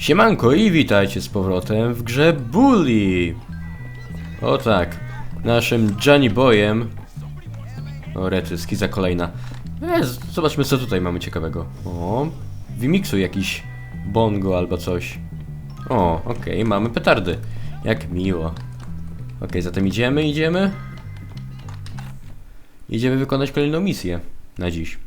Siemanko i witajcie z powrotem w grze Bully! O tak, naszym Johnny Boyem... O rety, skiza kolejna. E, zobaczmy co tutaj mamy ciekawego. O, wymiksuj jakiś bongo albo coś. O, okej, mamy petardy. Jak miło. Okej, zatem idziemy, idziemy. Idziemy wykonać kolejną misję na dziś.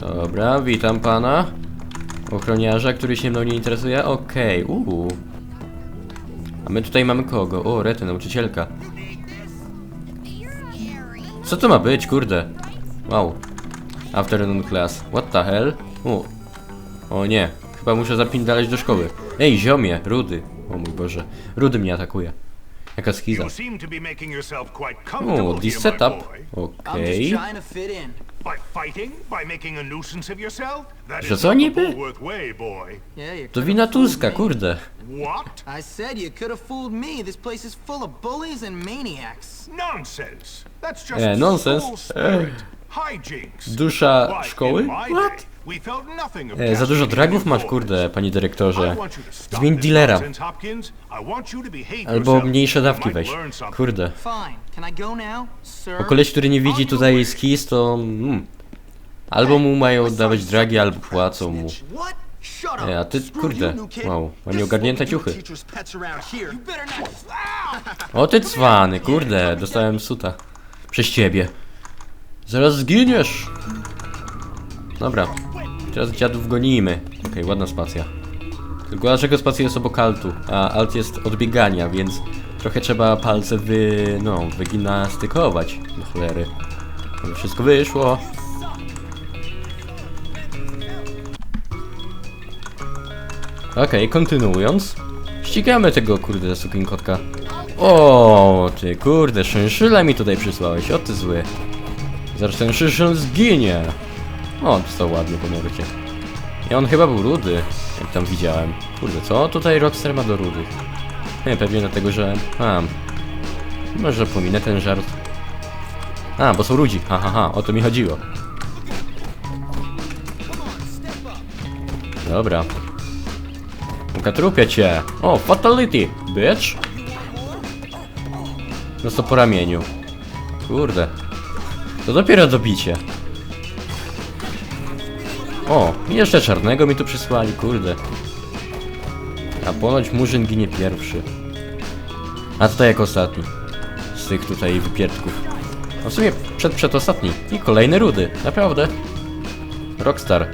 Dobra, witam pana. Ochroniarza, który się mną nie interesuje. Okej, uuu. A my tutaj mamy kogo? O, Rety, nauczycielka. Co to ma być, kurde? Wow. Afternoon class. What the hell? O. O nie. Chyba muszę zapindalać do szkoły. Ej, ziomie, Rudy. O mój Boże. Rudy mnie atakuje. Jaka skiza. You seem to be making yourself quite O, comfortable this here, my setup. boy. I'm just Okej. trying to fit in. By fighting? By making a nuisance of yourself? That Że co not the niby? Bullworth way, boy. Yeah, you To wina Tuska, me. kurde. What? I said you could have fooled me. This place is full of bullies and maniacs. Nonsense. That's just Eh. Hijinks. Dusza szkoły? What? E, za dużo dragów masz, kurde, panie dyrektorze. I want you to stop Zmień dealera. nonsense, Hopkins. I want you to behave Albo mniejsze dawki weź. learn something. Kurde. Fine. Can I go now, sir? Bo koleś, który nie widzi tutaj skiz, to... Mm, albo mu mają dawać dragi, albo płacą mu. What? Shut up. E, a ty, kurde, wow, ma nieogarnięte ciuchy. O ty cwany, kurde, dostałem suta. Przez ciebie. Zaraz zginiesz. Dobra. Teraz dziadów gonimy. Okej, ładna spacja. Tylko dlaczego spacja jest obok altu, a alt jest od biegania, więc trochę trzeba palce wy... no, wygimnastykować. Do cholery. Ale wszystko wyszło. Okej, kontynuując. Ścigamy tego kurde sukinkotka. O, ty kurde, szynszyla mi tutaj przysłałeś, o ty zły. Zaraz ten szyszyl zginie. O, dostał ładnie po nawycie. I on chyba był rudy, jak tam widziałem. Kurde, co tutaj Rockstar ma do rudych? Nie, pewnie dlatego, że... A, może pominę ten żart. A, bo są ludzi, ha, ha, ha, o to mi chodziło. Dobra. Ukatrupię cię. O, fatality, bitch. Prosto po ramieniu. Kurde. To dopiero dobicie. O, jeszcze czarnego mi tu przysłali, kurde. A ponoć Murzyn ginie pierwszy. A tutaj jak ostatni. Z tych tutaj wypierdków. A w sumie przed przedostatni. I kolejny rudy, naprawdę. Rockstar.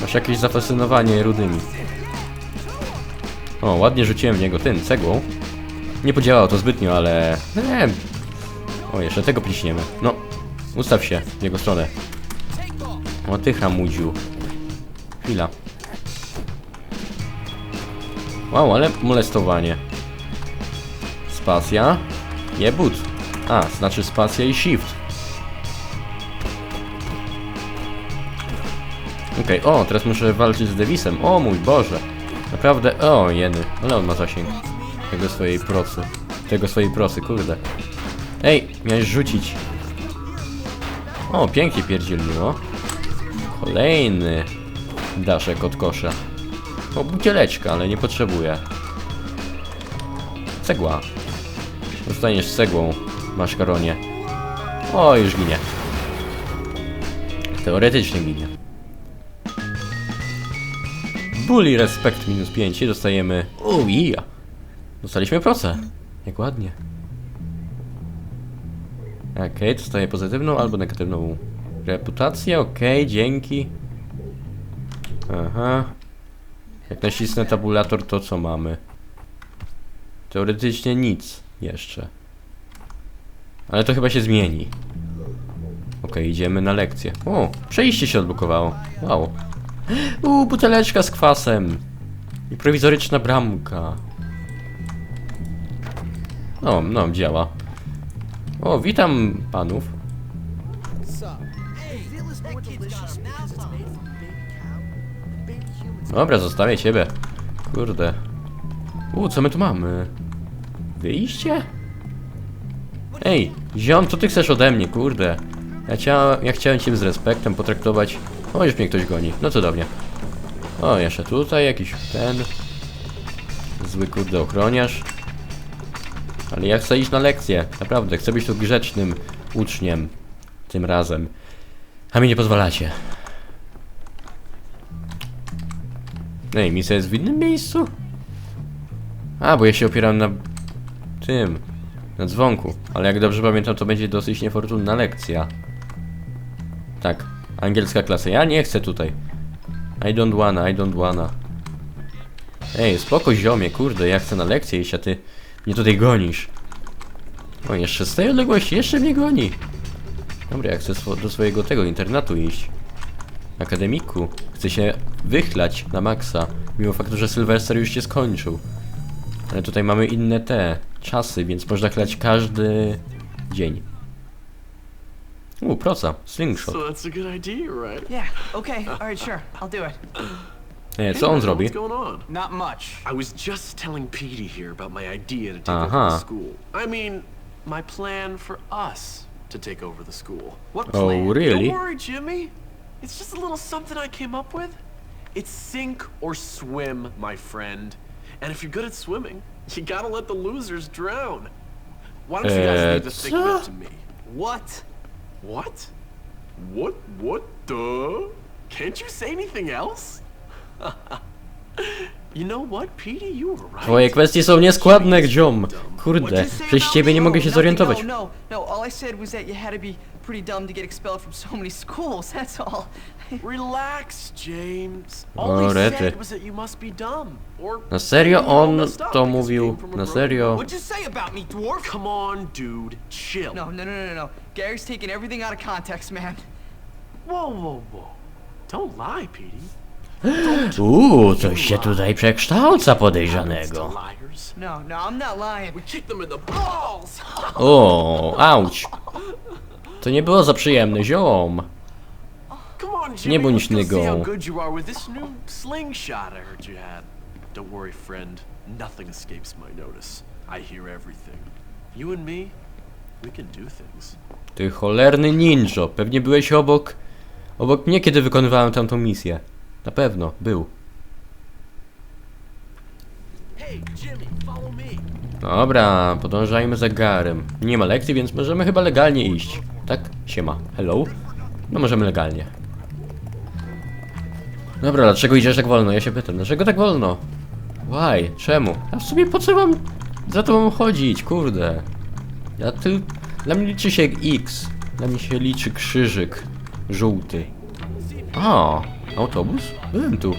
Masz jakieś zafascynowanie rudymi. O, ładnie rzuciłem w niego tym, cegłą. Nie podziałało to zbytnio, ale... Nie. O, jeszcze tego pliśniemy. No, ustaw się w jego stronę. O, ty. Chwila. Wow, ale molestowanie. Spacja. Jebut. A, znaczy spacja i shift. Okej, o, teraz muszę walczyć z Davisem. O mój Boże. Naprawdę, o jeny. Ale on ma zasięg. Tego swojej procy. Tego swojej prosy, kurde. Ej, miałeś rzucić. O, pięknie pierdzielniło. Kolejny daszek od kosza. O, bukieleczka, ale nie potrzebuję. Cegła. Zostaniesz cegłą, maszkaronie. O, już ginie. Teoretycznie ginie. Bully Respect minus 5 i dostajemy... O, yeah. Dostaliśmy proce. Jak ładnie. Okej, dostaję pozytywną albo negatywną reputację. Okej, dzięki. Aha. Jak nacisnę tabulator, to co mamy? Teoretycznie nic jeszcze. Ale to chyba się zmieni. Okej, idziemy na lekcję. O, przejście się odblokowało. Wow. Uuu, buteleczka z kwasem. I prowizoryczna bramka. No, no, działa. O, witam panów. Dobra, zostawię ciebie. Kurde. U, co my tu mamy? Wyjście? Ej, ziom, co ty chcesz ode mnie, kurde? Ja, cia, ja chciałem cię z respektem potraktować. O, już mnie ktoś goni. No cudownie. O, jeszcze tutaj jakiś ten... Zły kurde ochroniarz. Ale ja chcę iść na lekcję. Naprawdę, chcę być tu grzecznym uczniem. Tym razem. A mi nie pozwalacie. Ej, misja jest w innym miejscu? A, bo ja się opieram na... tym... Na dzwonku. Ale jak dobrze pamiętam, to będzie dosyć niefortunna lekcja. Tak. Angielska klasa. Ja nie chcę tutaj. I don't wanna, I don't wanna. Ej, spoko ziomie, kurde, ja chcę na lekcję iść, a ty mnie tutaj gonisz. O, jeszcze z tej odległości, jeszcze mnie goni. Dobra, ja chcę do swojego tego internatu iść. Akademiku. Chcę się wychlać na maksa, mimo faktu, że Sylwester już się skończył. Ale tutaj mamy inne te czasy, więc można chlać każdy dzień. U, proca, slingshot. So that's a good idea, right? Yeah, okay, alright, sure, I'll do it. E, co on zrobi? What's going on? Not much. I was just telling Petey here about my idea to take over the school. I mean, my plan for us to take over the school. What plan? Oh, really? Don't worry, Jimmy. It's just a little something I came up with. It's sink or swim, my friend. And if you're good at swimming, you gotta let the losers drown. Why don't you guys Uh, leave the thick of it to me? What? What? What? What the? Can't you say anything else? you know what, Petey? You were right. Twoje kwestie są nieskładne, ziom. What'd Kurde, przez ciebie nie mogę się No, zorientować. No, no, no, I said was that you had to be pretty dumb to get expelled from so many schools, that's all. Relax, James. All O, he said was that you must be dumb. Or Na serio you all on messed up to mówił? came from a Na serio? What'd you say about me, dwarf? Come on, dude. Chill. No, no, no, no, no. Gary's taking everything out of context, man. Whoa, whoa, whoa. Don't lie, Petey. Uuu, coś się tutaj przekształca Happens to podejrzanego. Liars. No, no, I'm not lying. We kick them in the balls. O, auć. To nie było za przyjemne, ziom. Come on, Jimmy. Nie bądź let's go see how nygą. good you are with this new slingshot I heard you had. Don't worry, friend. Nothing escapes my notice. I hear everything. You and me, we can do things. Ty cholerny ninjo, pewnie byłeś obok... Obok mnie, kiedy wykonywałem tamtą misję. Na pewno, był. Hey, Jimmy, follow me. Dobra, podążajmy za Garem. Nie ma lekcji, więc możemy chyba legalnie iść. Tak? Siema. Hello? No możemy legalnie. Dobra, dlaczego idziesz tak wolno? Ja się pytam, dlaczego tak wolno? Why? Czemu? A w sumie po co mam za tobą chodzić? Kurde. Ja ty... Dla mnie liczy się X. Dla mnie się liczy krzyżyk. Żółty. A, autobus? Byłem tu.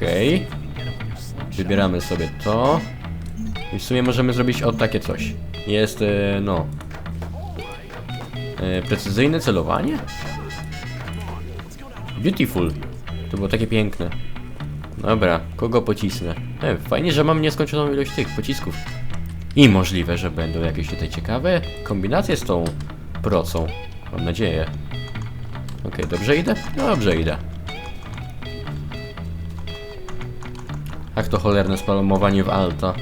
I want Wybieramy sobie to. I w sumie możemy zrobić o takie coś. Jest, e, no. E, precyzyjne celowanie? Beautiful. To było takie piękne. Dobra, kogo pocisnę? E, fajnie, że mam nieskończoną ilość tych pocisków. I możliwe, że będą jakieś tutaj ciekawe kombinacje z tą procą. Mam nadzieję. Okej, dobrze idę? Dobrze idę. Ach to cholerne spalomowanie w alta.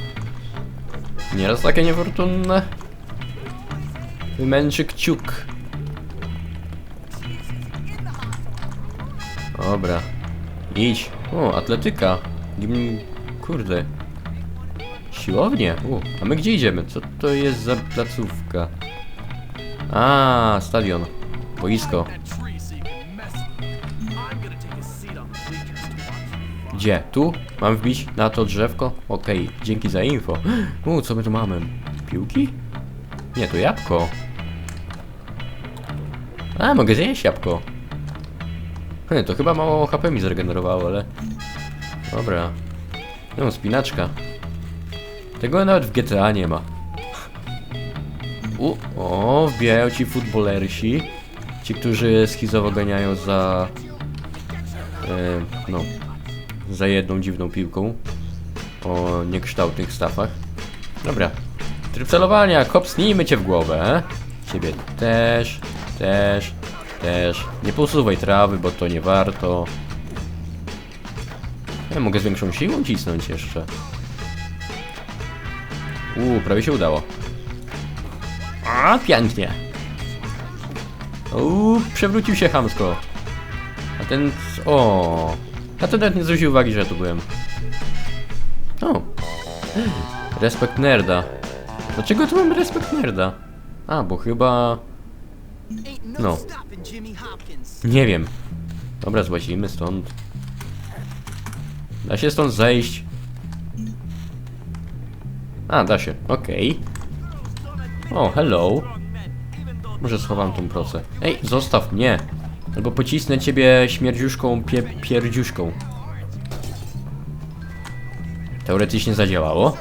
Nieraz takie niefortunne. Wymęczy kciuk. Dobra. Idź. O, atletyka. Kurde. Siłownie. U, a my gdzie idziemy? Co to jest za placówka? A, stadion. Boisko. Gdzie? Tu? Mam wbić na to drzewko? Okej, dzięki za info. U, co my tu mamy? Piłki? Nie, to jabłko. A, mogę zjeść jabłko. He, to chyba mało HP mi zregenerowało, ale... Dobra. No, spinaczka. Tego nawet w GTA nie ma. U, o, wbijają ci futbolersi. Ci, którzy schizowo ganiają za... E, no, za jedną dziwną piłką o niekształtnych stafach. Dobra. Tryb celowania, kopsnijmy cię w głowę. e? Ciebie też, też, też. Nie posuwaj trawy, bo to nie warto. Ja mogę z większą siłą cisnąć jeszcze. Uuu, prawie się udało. A, pięknie. Uuu, przewrócił się chamsko. A ten... O. A ten nawet nie zwrócił uwagi, że ja tu byłem. O. Respekt nerda. Dlaczego tu mamy respekt nerda? A, bo chyba... No. Nie wiem. Dobra, złazimy stąd. Da się stąd zejść. A, da się. Okej. O, hello. Może schowam tą procę. Ej, zostaw mnie. Albo pocisnę ciebie śmierdziuszką pie pierdziuszką. Teoretycznie zadziałało.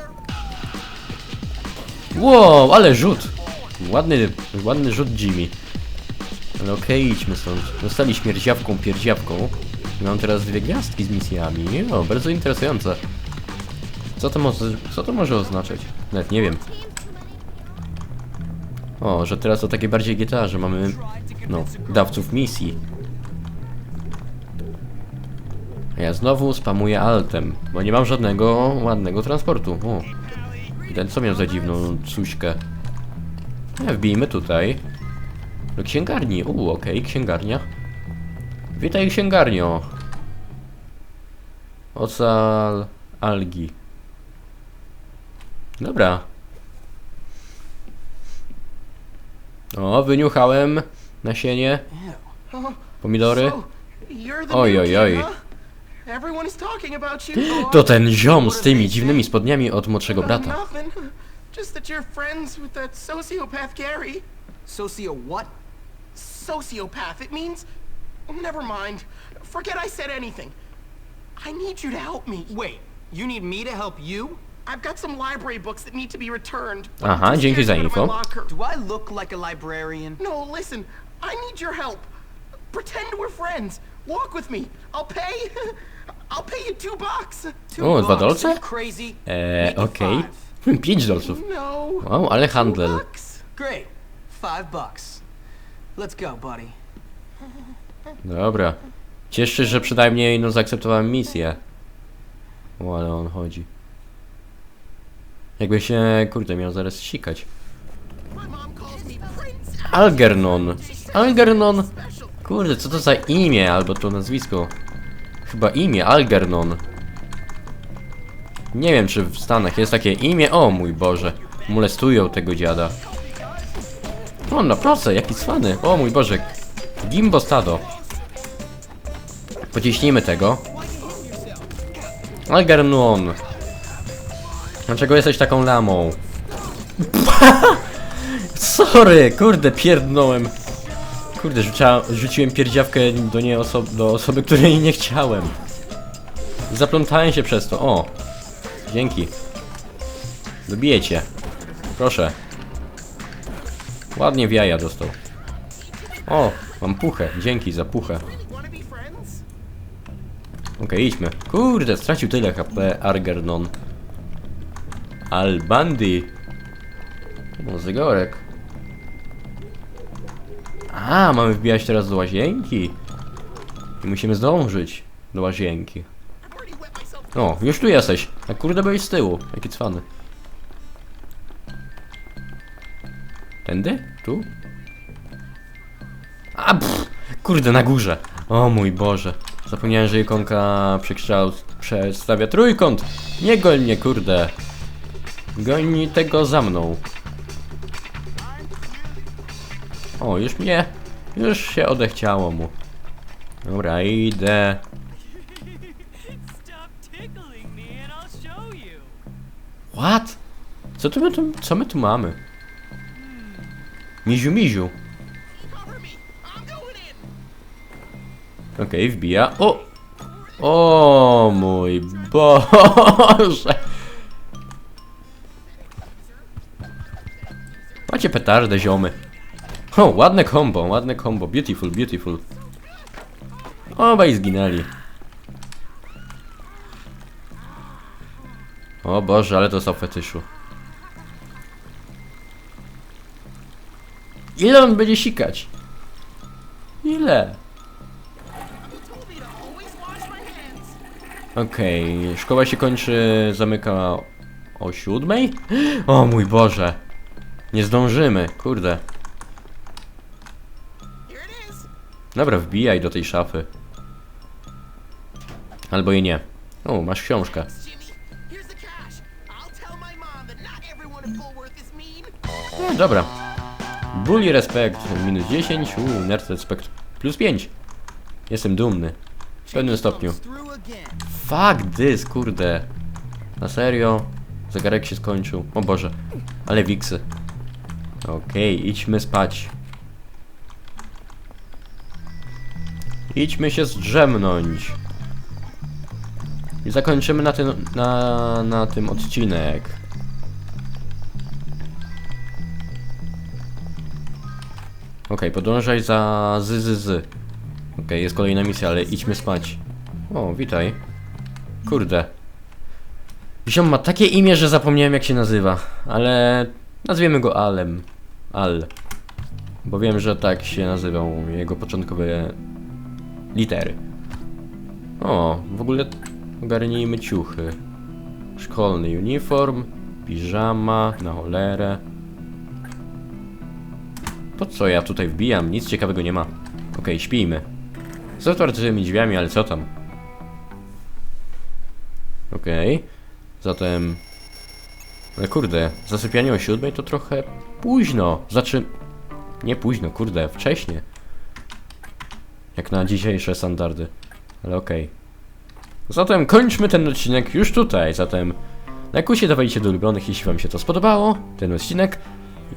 Wow, ale rzut. Ładny, ładny rzut Jimmy. Ale okej, idźmy stąd. Zostali śmierdziawką, pierdziawką. Mam teraz dwie gwiazdki z misjami. O, bardzo interesujące. Co to może, co to może oznaczać? Nawet nie wiem. O, że teraz to takie bardziej GTA, że mamy, no, dawców misji. A ja znowu spamuję altem, bo nie mam żadnego ładnego transportu. O, ten co miał za dziwną cuśkę. Nie, wbijmy tutaj. Do księgarni. U, okej, księgarnia. Witaj księgarnio. Ocal algi. Dobra. O, wyniuchałem nasienie. Pomidory. You're the Oj, oj, oj. Oh, To ten ziom z tymi dziwnymi spodniami od młodszego brata. Just that you're friends with that sociopath Gary. Socio what? Sociopath. It means. Never mind. Forget I said anything. I need you to help me. Wait, you need me to help you? I've got some library books that need to be returned. Aha, dzięki za info. Do I look like a librarian? No, listen. I need your help. Pretend we're friends. Walk with me. I'll pay. I'll pay you two bucks. O, dwa dolce? Crazy? Eee, okej. Hmm, Pięć dolców. No. Wow, ale handel. Great. Five bucks. Let's go, buddy. Dobra. Cieszę się, że przynajmniej no zaakceptowałem misję. O, ale on chodzi. Jakby się, kurde, miał zaraz sikać. Algernon. Algernon. Kurde, co to za imię, albo to nazwisko? Chyba imię, Algernon. Nie wiem, czy w Stanach jest takie imię. O mój Boże. Molestują tego dziada. O, na proce, jaki cwany. O mój Boże. Gimbo stado. Pociśnijmy tego. Algernon. Dlaczego jesteś taką lamą? Sorry, kurde, pierdnąłem. Kurde, rzuciłem pierdziawkę do niej oso do osoby, której nie chciałem. Zaplątałem się przez to. O! Dzięki. Dobiję cię. Proszę. Ładnie w jaja dostał. O, mam puchę. Dzięki za puchę. Okej, idźmy. Kurde, stracił tyle HP Argernon. Albandi. No, zygorek. A, mamy wbijać teraz do łazienki. I musimy zdążyć do łazienki. O, już tu jesteś. A kurde, byłeś z tyłu. Jaki cwany. Tędy? Tu? A, pff, kurde, na górze. O mój Boże. Zapomniałem, że ikonka przekształt przedstawia trójkąt. Nie goń mnie, kurde. Goń tego za mną. O, już mnie... Już się odechciało mu. Dobra, idę. What? Co, tu my tu, co my tu mamy? Miziu, miziu. Okej, wbija. O! O mój Boże! Macie petardę, ziomy. O, ładne combo, ładne combo. Beautiful, beautiful. Obaj zginęli. O Boże, ale to są fetyszu. Ile on będzie sikać? Ile? Okej, szkoła się kończy, zamyka o siódmej? O mój Boże. Nie zdążymy, kurde. Dobra, wbijaj do tej szafy. Albo i nie. O, masz książkę. No, dobra. Bully respekt minus 10, uuu, nerd respekt plus 5. Jestem dumny. W pewnym stopniu. Fuck this, kurde. Na serio? Zegarek się skończył. O Boże. Ale wiksy. Okej, idźmy spać. Idźmy się zdrzemnąć. I zakończymy na tym, na, na tym odcinek. Okej, podążaj za z, z, z. Okej, jest kolejna misja, ale idźmy spać. O, witaj. Kurde. Ziom ma takie imię, że zapomniałem jak się nazywa, ale nazwiemy go Alem. Al. Bo wiem, że tak się nazywał jego początkowe litery. O, w ogóle ogarnijmy ciuchy. Szkolny uniform, piżama, na cholerę. Po co ja tutaj wbijam? Nic ciekawego nie ma. Okej, śpijmy. Z otwartymi drzwiami, ale co tam? Okej. Zatem... Ale kurde, zasypianie o siódmej to trochę późno. Znaczy... Nie późno, kurde, wcześnie. Jak na dzisiejsze standardy. Ale okej. Zatem kończmy ten odcinek już tutaj. Zatem lajkujcie, dawajcie do ulubionych, jeśli wam się to spodobało, ten odcinek.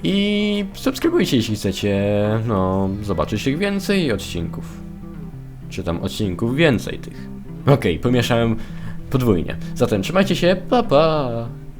I subskrybujcie, jeśli chcecie, no, zobaczyć tych więcej odcinków. Czy tam odcinków więcej tych. Okej, pomieszałem podwójnie. Zatem trzymajcie się, pa pa!